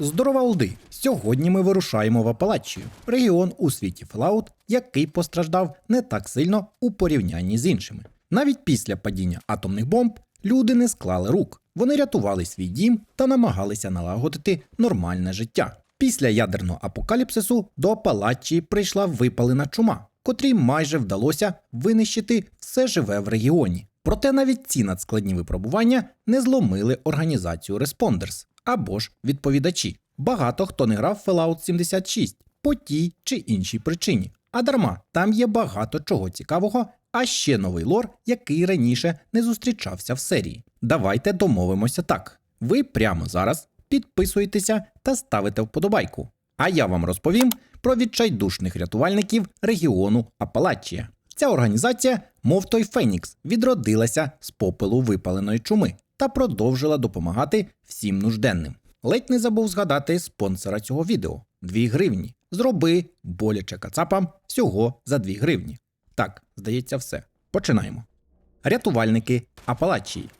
Здорова Олди! Сьогодні ми вирушаємо в Апалачію, регіон у світі Fallout, який постраждав не так сильно у порівнянні з іншими. Навіть після падіння атомних бомб люди не склали рук. Вони рятували свій дім та намагалися налагодити нормальне життя. Після ядерного апокаліпсису до Апалачії прийшла випалена чума, котрій майже вдалося винищити все живе в регіоні. Проте навіть ці надскладні випробування не зломили організацію Responders або ж відповідачі. Багато хто не грав Fallout 76 по тій чи іншій причині. А дарма, там є багато чого цікавого, а ще новий лор, який раніше не зустрічався в серії. Давайте домовимося так. Ви прямо зараз підписуєтеся та ставите вподобайку. А я вам розповім про відчайдушних рятувальників регіону Апалачія. Ця організація, мов той Фенікс, відродилася з попелу випаленої чуми та продовжила допомагати всім нужденним. Ледь не забув згадати спонсора цього відео 2 гривні. Зроби боляче кацапам всього за 2 гривні. Так, здається, все. Починаємо. Рятувальники Апалачії.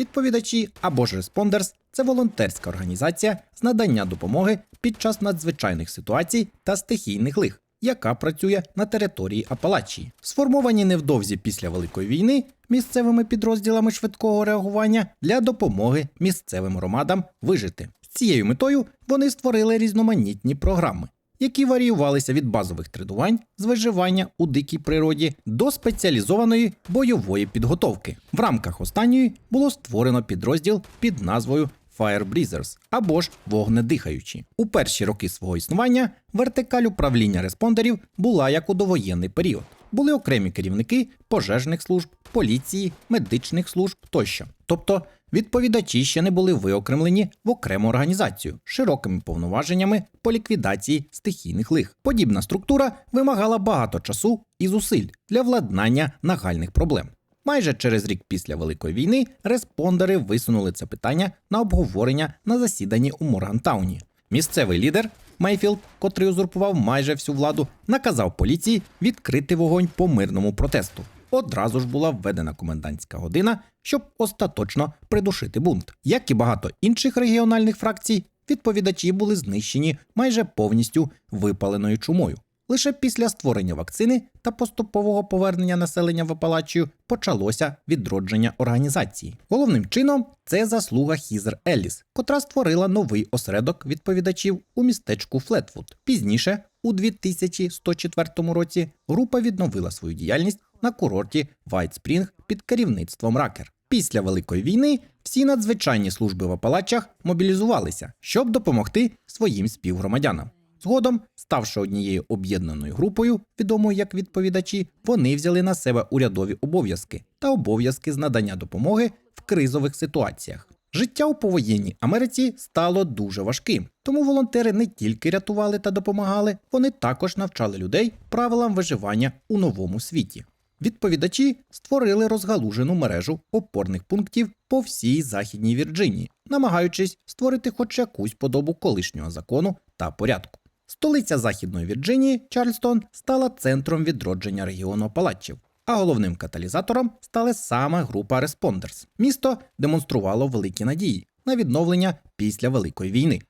Відповідачі або ж Responders – це волонтерська організація з надання допомоги під час надзвичайних ситуацій та стихійних лих, яка працює на території Апалачії. Сформовані невдовзі після Великої війни місцевими підрозділами швидкого реагування для допомоги місцевим громадам вижити. З цією метою вони створили різноманітні програми, які варіювалися від базових тренувань з виживання у дикій природі до спеціалізованої бойової підготовки. В рамках останньої було створено підрозділ під назвою Fire Breathers або ж вогнедихаючі. У перші роки свого існування вертикаль управління респондерів була як у довоєнний період. Були окремі керівники пожежних служб, поліції, медичних служб тощо. Тобто відповідачі ще не були виокремлені в окрему організацію з широкими повноваженнями по ліквідації стихійних лих. Подібна структура вимагала багато часу і зусиль для владнання нагальних проблем. Майже через рік після Великої війни респондери висунули це питання на обговорення на засіданні у Моргантауні. Місцевий лідер Мейфілд, котрий узурпував майже всю владу, наказав поліції відкрити вогонь по мирному протесту. Одразу ж була введена комендантська година, щоб остаточно придушити бунт. Як і багато інших регіональних фракцій, відповідачі були знищені майже повністю випаленою чумою. Лише після створення вакцини та поступового повернення населення в Апалачію почалося відродження організації. Головним чином це заслуга Хізер Елліс, котра створила новий осередок відповідачів у містечку Флетвуд. Пізніше, у 2104 році, група відновила свою діяльність на курорті Вайт Спрінг під керівництвом Ракер. Після Великої війни всі надзвичайні служби в Апалачах мобілізувалися, щоб допомогти своїм співгромадянам. Згодом, ставши однією об'єднаною групою, відомою як відповідачі, вони взяли на себе урядові обов'язки та обов'язки з надання допомоги в кризових ситуаціях. Життя у повоєнній Америці стало дуже важким, тому волонтери не тільки рятували та допомагали, вони також навчали людей правилам виживання у новому світі. Відповідачі створили розгалужену мережу опорних пунктів по всій західній Вірджинії, намагаючись створити хоч якусь подобу колишнього закону та порядку. Столиця Західної Вірджинії, Чарльстон, стала центром відродження регіону Апалачів, а головним каталізатором стала саме група Responders. Місто демонструвало великі надії на відновлення після Великої війни.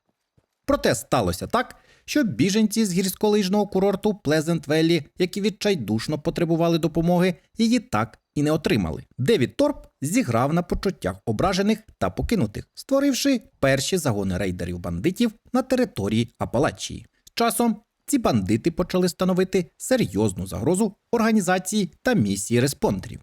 Проте сталося так, що біженці з гірськолижного курорту Плезент Веллі, які відчайдушно потребували допомоги, її так і не отримали. Девід Торп зіграв на почуттях ображених та покинутих, створивши перші загони рейдерів-бандитів на території Апалачії. Часом ці бандити почали становити серйозну загрозу організації та місії респондерів.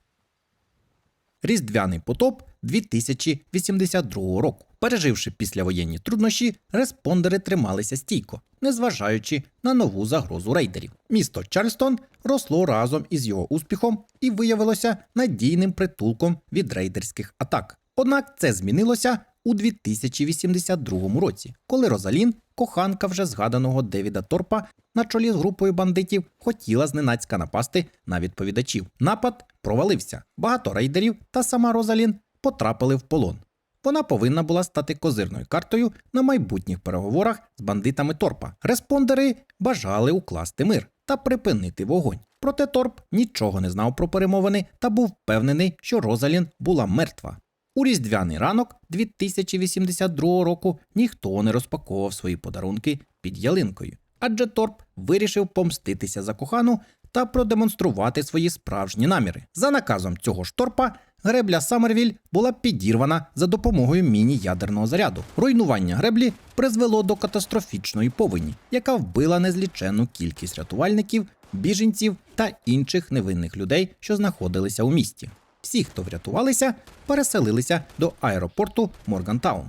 Різдвяний потоп 2082 року. Переживши післявоєнні труднощі, респондери трималися стійко, незважаючи на нову загрозу рейдерів. Місто Чарльстон росло разом із його успіхом і виявилося надійним притулком від рейдерських атак. Однак це змінилося у 2082 році, коли Розалін, коханка вже згаданого Девіда Торпа, на чолі з групою бандитів хотіла зненацька напасти на відповідачів. Напад провалився. Багато рейдерів та сама Розалін потрапили в полон. Вона повинна була стати козирною картою на майбутніх переговорах з бандитами Торпа. Респондери бажали укласти мир та припинити вогонь. Проте Торп нічого не знав про перемовини та був впевнений, що Розалін була мертва. У різдвяний ранок 2082 року ніхто не розпаковував свої подарунки під ялинкою, адже Торп вирішив помститися за кохану та продемонструвати свої справжні наміри. За наказом цього ж торпа гребля Саммервіль була підірвана за допомогою міні-ядерного заряду. Руйнування греблі призвело до катастрофічної повені, яка вбила незліченну кількість рятувальників, біженців та інших невинних людей, що знаходилися у місті. Всі, хто врятувалися, переселилися до аеропорту Моргантаун.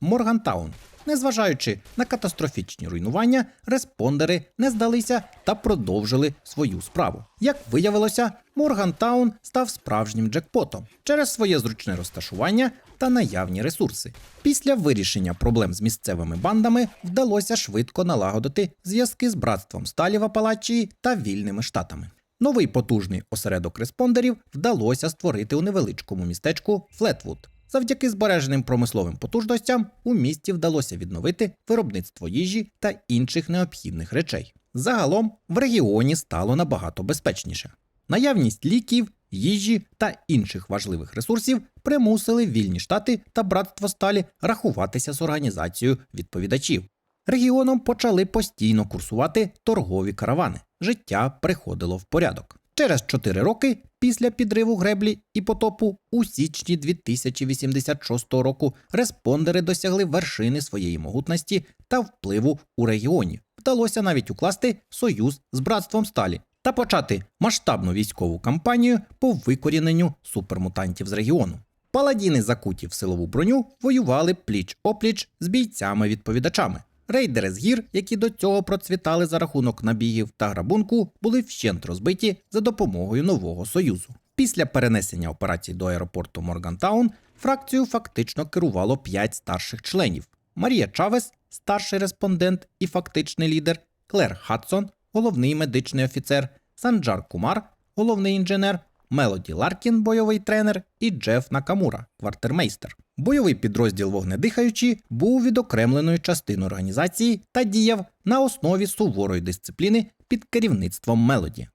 Моргантаун. Незважаючи на катастрофічні руйнування, респондери не здалися та продовжили свою справу. Як виявилося, Моргантаун став справжнім джекпотом через своє зручне розташування та наявні ресурси. Після вирішення проблем з місцевими бандами вдалося швидко налагодити зв'язки з братством сталі в Апалачії та вільними штатами. Новий потужний осередок респондерів вдалося створити у невеличкому містечку Флетвуд. Завдяки збереженим промисловим потужностям у місті вдалося відновити виробництво їжі та інших необхідних речей. Загалом в регіоні стало набагато безпечніше. Наявність ліків, їжі та інших важливих ресурсів примусили вільні штати та братство сталі рахуватися з організацією відповідачів. Регіоном почали постійно курсувати торгові каравани. Життя приходило в порядок. Через 4 роки після підриву греблі і потопу у січні 2086 року респондери досягли вершини своєї могутності та впливу у регіоні. Вдалося навіть укласти союз з братством сталі та почати масштабну військову кампанію по викоріненню супермутантів з регіону. Паладіни, закуті в силову броню, воювали пліч опліч з бійцями-відповідачами. Рейдери з гір, які до цього процвітали за рахунок набігів та грабунку, були вщент розбиті за допомогою нового союзу. Після перенесення операцій до аеропорту Моргантаун фракцію фактично керувало п'ять старших членів: Марія Чавес, старший респондент і фактичний лідер, Клер Хадсон, головний медичний офіцер, Санджар Кумар, головний інженер, Мелоді Ларкін, бойовий тренер, і Джеф Накамура, квартирмейстер. Бойовий підрозділ вогнедихаючі був відокремленою частиною організації та діяв на основі суворої дисципліни під керівництвом Мелоді.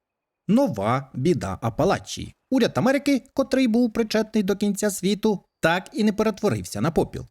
Нова біда Апалачії. Уряд Америки, котрий був причетний до кінця світу, так і не перетворився на попіл.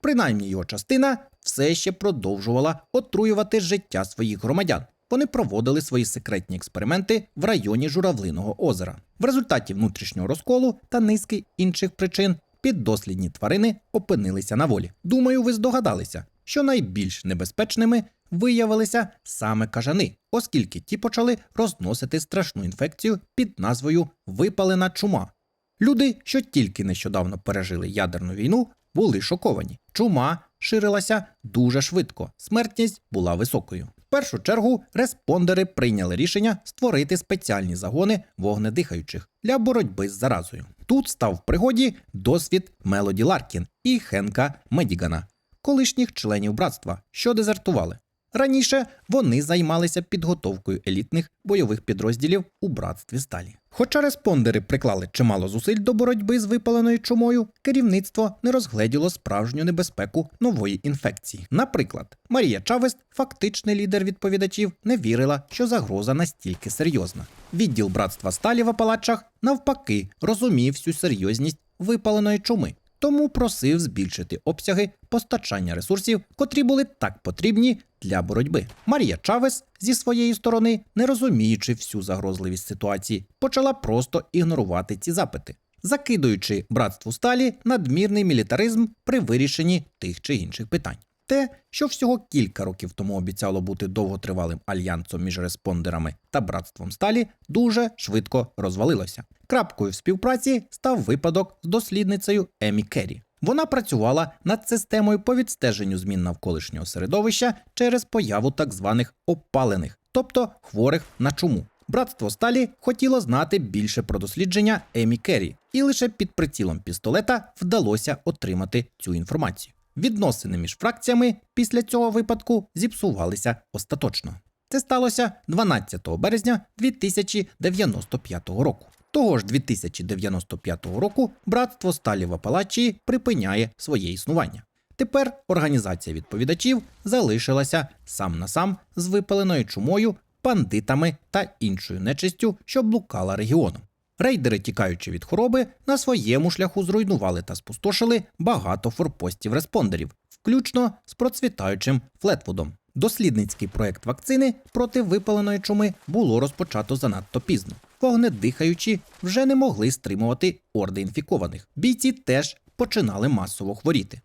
Принаймні його частина все ще продовжувала отруювати життя своїх громадян. Вони проводили свої секретні експерименти в районі Журавлиного озера. В результаті внутрішнього розколу та низки інших причин піддослідні тварини опинилися на волі. Думаю, ви здогадалися, що найбільш небезпечними виявилися саме кажани, оскільки ті почали розносити страшну інфекцію під назвою випалена чума. Люди, що тільки нещодавно пережили ядерну війну, були шоковані. Чума ширилася дуже швидко, смертність була високою. В першу чергу респондери прийняли рішення створити спеціальні загони вогнедихаючих для боротьби з заразою. Тут став в пригоді досвід Мелоді Ларкін і Хенка Медігана, колишніх членів братства, що дезертували. Раніше вони займалися підготовкою елітних бойових підрозділів у братстві сталі. Хоча респондери приклали чимало зусиль до боротьби з випаленою чумою, керівництво не розгледіло справжню небезпеку нової інфекції. Наприклад, Марія Чавес, фактичний лідер відповідачів, не вірила, що загроза настільки серйозна. Відділ братства сталі в Апалачах навпаки розумів всю серйозність випаленої чуми тому просив збільшити обсяги постачання ресурсів, котрі були так потрібні для боротьби. Марія Чавес зі своєї сторони, не розуміючи всю загрозливість ситуації, почала просто ігнорувати ці запити, закидуючи братству сталі надмірний мілітаризм при вирішенні тих чи інших питань. Те, що всього кілька років тому обіцяло бути довготривалим альянсом між респондерами та братством сталі, дуже швидко розвалилося. Крапкою в співпраці став випадок з дослідницею Емі Керрі. Вона працювала над системою по відстеженню змін навколишнього середовища через появу так званих опалених, тобто хворих на чуму. Братство Сталі хотіло знати більше про дослідження Емі Керрі, і лише під прицілом пістолета вдалося отримати цю інформацію. Відносини між фракціями після цього випадку зіпсувалися остаточно. Це сталося 12 березня 2095 року. Того ж 2095 року братство Сталі в Апалачії припиняє своє існування. Тепер організація відповідачів залишилася сам на сам з випаленою чумою, бандитами та іншою нечистю, що блукала регіоном. Рейдери, тікаючи від хвороби, на своєму шляху зруйнували та спустошили багато форпостів респондерів, включно з процвітаючим Флетвудом. Дослідницький проект вакцини проти випаленої чуми було розпочато занадто пізно. Вогнедихаючі вже не могли стримувати орди інфікованих. Бійці теж починали масово хворіти.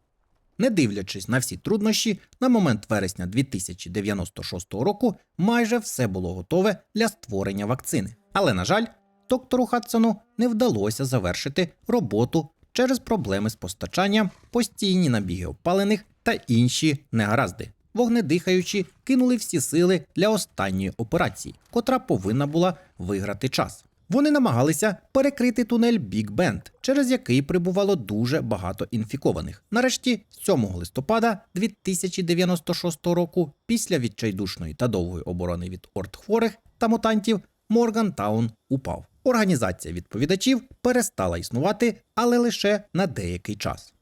Не дивлячись на всі труднощі, на момент вересня 2096 року майже все було готове для створення вакцини. Але, на жаль, доктору Хадсону не вдалося завершити роботу через проблеми з постачанням, постійні набіги опалених та інші негаразди. Вогнедихаючі кинули всі сили для останньої операції, котра повинна була виграти час. Вони намагалися перекрити тунель Біг Бенд, через який прибувало дуже багато інфікованих. Нарешті, 7 листопада 2096 року, після відчайдушної та довгої оборони від орд хворих та мутантів, Моргантаун упав. Організація відповідачів перестала існувати, але лише на деякий час.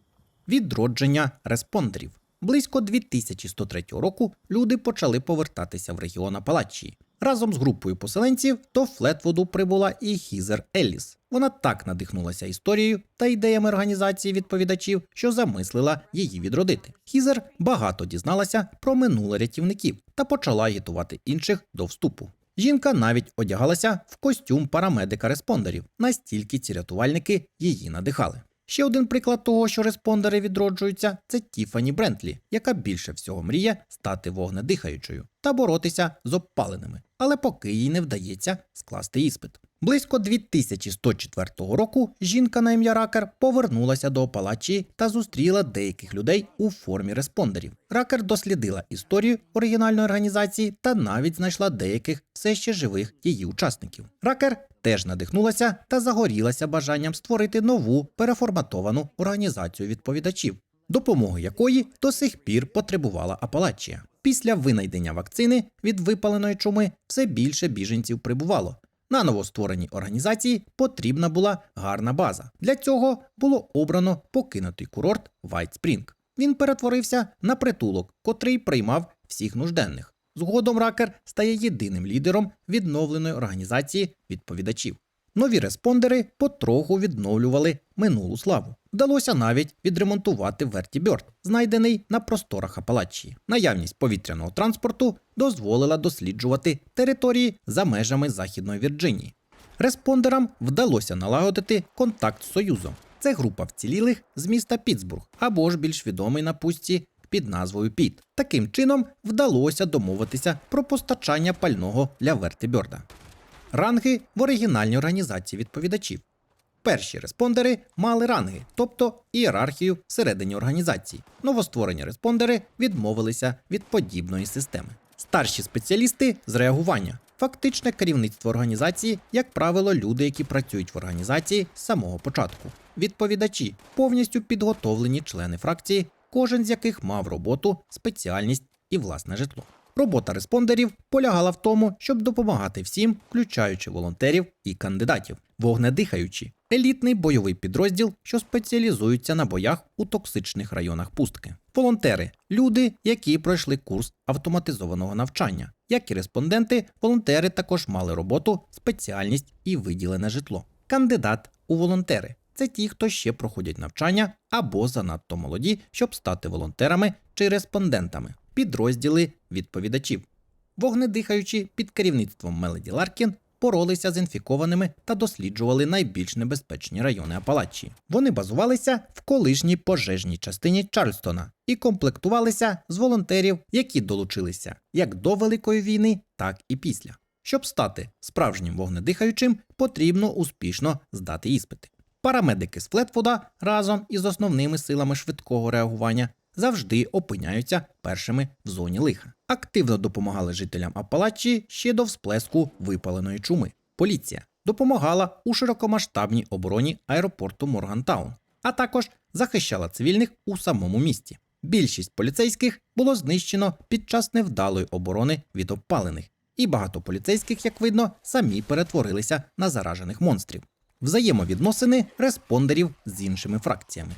Відродження респондерів. Близько 2103 року люди почали повертатися в регіон Апалачії. Разом з групою поселенців до Флетвуду прибула і Хізер Елліс. Вона так надихнулася історією та ідеями організації відповідачів, що замислила її відродити. Хізер багато дізналася про минуле рятівників та почала агітувати інших до вступу. Жінка навіть одягалася в костюм парамедика респондерів, настільки ці рятувальники її надихали. Ще один приклад того, що респондери відроджуються, це Тіфані Брентлі, яка більше всього мріє стати вогнедихаючою та боротися з обпаленими, але поки їй не вдається скласти іспит. Близько 2104 року жінка на ім'я Ракер повернулася до Опалачії та зустріла деяких людей у формі респондерів. Ракер дослідила історію оригінальної організації та навіть знайшла деяких все ще живих її учасників. Ракер теж надихнулася та загорілася бажанням створити нову переформатовану організацію відповідачів, допомоги якої до сих пір потребувала Апалачія. Після винайдення вакцини від випаленої чуми все більше біженців прибувало. На новоствореній організації потрібна була гарна база. Для цього було обрано покинутий курорт Spring. Він перетворився на притулок, котрий приймав всіх нужденних. Згодом Ракер стає єдиним лідером відновленої організації відповідачів. Нові респондери потроху відновлювали минулу славу. Вдалося навіть відремонтувати вертіберт, знайдений на просторах Апалачії. Наявність повітряного транспорту дозволила досліджувати території за межами Західної Вірджинії. Респондерам вдалося налагодити контакт з Союзом. Це група вцілілих з міста Пітсбург або ж більш відомий на пустці під назвою Піт. Таким чином вдалося домовитися про постачання пального для Вертіберда. Ранги в оригінальній організації відповідачів. Перші респондери мали ранги, тобто ієрархію всередині організації. Новостворені респондери відмовилися від подібної системи. Старші спеціалісти з реагування. Фактичне керівництво організації, як правило, люди, які працюють в організації з самого початку. Відповідачі повністю підготовлені члени фракції, кожен з яких мав роботу, спеціальність і власне житло. Робота респондерів полягала в тому, щоб допомагати всім, включаючи волонтерів і кандидатів, вогнедихаючі, елітний бойовий підрозділ, що спеціалізується на боях у токсичних районах пустки. Волонтери люди, які пройшли курс автоматизованого навчання. Як і респонденти, волонтери також мали роботу, спеціальність і виділене житло. Кандидат у волонтери це ті, хто ще проходять навчання або занадто молоді, щоб стати волонтерами чи респондентами, підрозділи відповідачів. Вогнедихаючі під керівництвом Мелоді Ларкін боролися з інфікованими та досліджували найбільш небезпечні райони Апалачії. Вони базувалися в колишній пожежній частині Чарльстона і комплектувалися з волонтерів, які долучилися як до Великої війни, так і після. Щоб стати справжнім вогнедихаючим, потрібно успішно здати іспити. Парамедики з Флетфуда разом із основними силами швидкого реагування завжди опиняються першими в зоні лиха. Активно допомагали жителям Апалачії ще до всплеску випаленої чуми. Поліція допомагала у широкомасштабній обороні аеропорту Моргантаун, а також захищала цивільних у самому місті. Більшість поліцейських було знищено під час невдалої оборони від обпалених, і багато поліцейських, як видно, самі перетворилися на заражених монстрів. Взаємовідносини респондерів з іншими фракціями.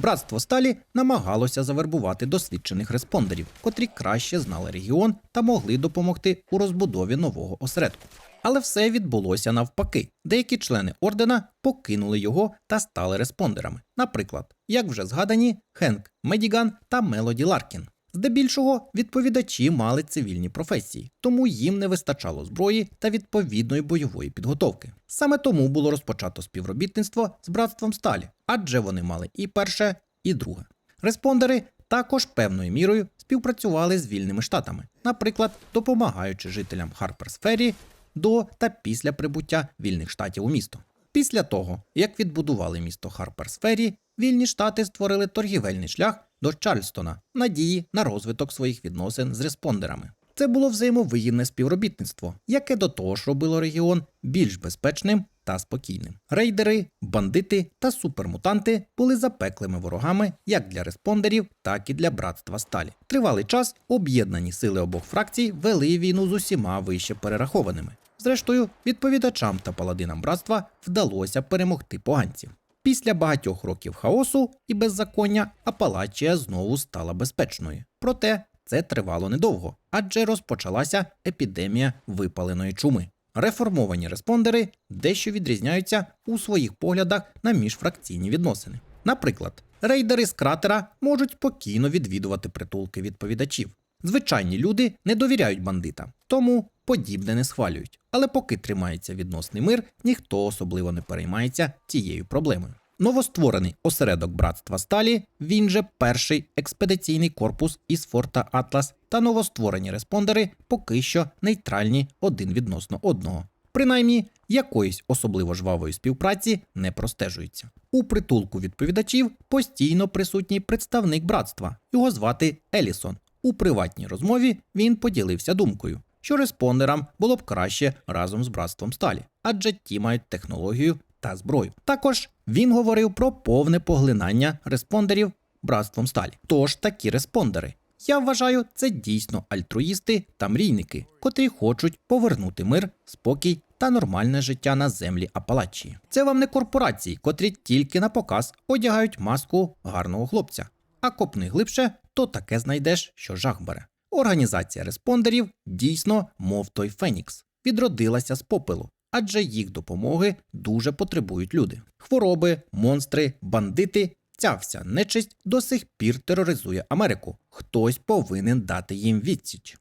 Братство Сталі намагалося завербувати досвідчених респондерів, котрі краще знали регіон та могли допомогти у розбудові нового осередку. Але все відбулося навпаки. Деякі члени ордена покинули його та стали респондерами. Наприклад, як вже згадані, Хенк Медіган та Мелоді Ларкін. Здебільшого відповідачі мали цивільні професії, тому їм не вистачало зброї та відповідної бойової підготовки. Саме тому було розпочато співробітництво з братством сталі, адже вони мали і перше, і друге. Респондери також певною мірою співпрацювали з вільними штатами, наприклад, допомагаючи жителям Харперс Феррі до та після прибуття вільних штатів у місто. Після того, як відбудували місто Харперс Феррі, вільні штати створили торгівельний шлях до Чарльстона в надії на розвиток своїх відносин з респондерами. Це було взаємовигідне співробітництво, яке до того ж робило регіон більш безпечним та спокійним. Рейдери, бандити та супермутанти були запеклими ворогами як для респондерів, так і для братства сталі. Тривалий час об'єднані сили обох фракцій вели війну з усіма вище перерахованими. Зрештою, відповідачам та паладинам братства вдалося перемогти поганців. Після багатьох років хаосу і беззаконня Апалачія знову стала безпечною. Проте це тривало недовго, адже розпочалася епідемія випаленої чуми. Реформовані респондери дещо відрізняються у своїх поглядах на міжфракційні відносини. Наприклад, рейдери з кратера можуть спокійно відвідувати притулки відповідачів. Звичайні люди не довіряють бандитам, тому подібне не схвалюють. Але поки тримається відносний мир, ніхто особливо не переймається цією проблемою. Новостворений осередок братства Сталі, він же перший експедиційний корпус із форта Атлас та новостворені респондери поки що нейтральні один відносно одного. Принаймні, якоїсь особливо жвавої співпраці не простежується. У притулку відповідачів постійно присутній представник братства. Його звати Елісон. У приватній розмові він поділився думкою, що респондерам було б краще разом з братством сталі, адже ті мають технологію та зброю. Також він говорив про повне поглинання респондерів братством сталі. Тож такі респондери. Я вважаю, це дійсно альтруїсти та мрійники, котрі хочуть повернути мир, спокій та нормальне життя на землі Апалачії. Це вам не корпорації, котрі тільки на показ одягають маску гарного хлопця. А копни глибше, то таке знайдеш, що жах бере. Організація респондерів дійсно, мов той Фенікс, відродилася з попелу, адже їх допомоги дуже потребують люди. Хвороби, монстри, бандити. Ця вся нечисть до сих пір тероризує Америку. Хтось повинен дати їм відсіч.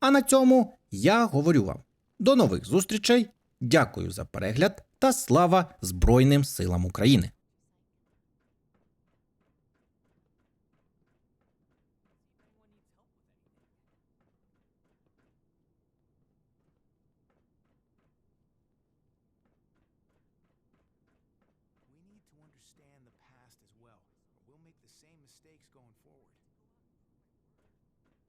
А на цьому я говорю вам. До нових зустрічей. Дякую за перегляд та слава Збройним силам України.